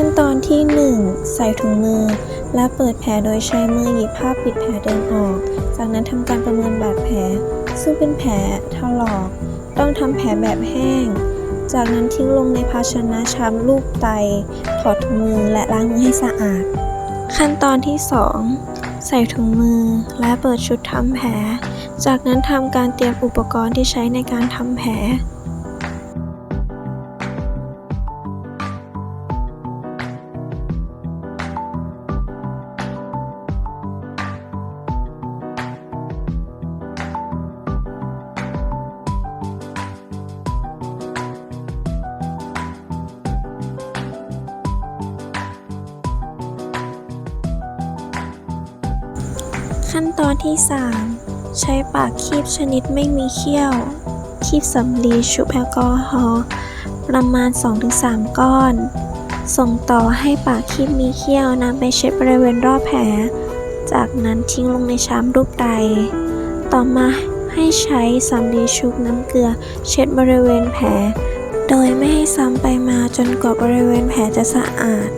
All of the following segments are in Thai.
ขั้นตอนที่ 1 ใส่ถุงมือ และเปิดแผลโดยใช้มือหยิบผ้าปิดแผลเดินออก จากนั้นทำการประเมินบาดแผล ซึ่งเป็นแผลถลอก ต้องทำแผลแบบแห้ง จากนั้นทิ้งลงในภาชนะชามลูกไต ถอดถุงมือและล้างมือให้สะอาด ขั้นตอนที่ 2 ใส่ถุงมือและเปิดชุดทำแผล จากนั้นทำการเตรียมอุปกรณ์ที่ใช้ในการทำแผล ขั้นตอนที่ 3 ใช้ปากคีบชนิดไม่มีเขี้ยว คีบสำลีชุบแอลกอฮอล์ประมาณ 2-3 ก้อน ส่งต่อให้ปากคีบมีเขี้ยวนำไปเช็ดบริเวณรอบแผล จากนั้นทิ้งลงในชามรูปไตต่อมาให้ใช้สำลีชุบน้ำเกลือเช็ดบริเวณแผล โดยไม่ให้ซ้ำไปมาจนกว่าบริเวณแผลจะสะอาด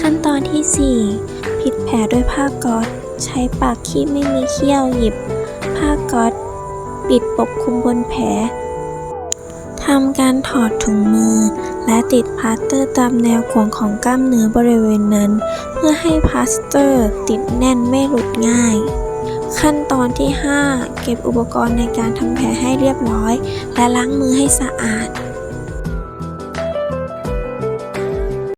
ขั้นตอนที่ 4 ปิดแผลด้วยผ้าก๊อซใช้ปากคีบไม่มีเขี้ยวหยิบ ผ้าก๊อซปิดปกคลุมบนแผลทำการถอดถุงมือ และติดพลาสเตอร์ตามแนวขวงของกล้ามเนื้อบริเวณนั้น เพื่อให้พลาสเตอร์ติดแน่นไม่หลุดง่าย ขั้นตอนที่ 5 เก็บอุปกรณ์ในการทำแผลให้เรียบร้อย และล้างมือให้สะอาด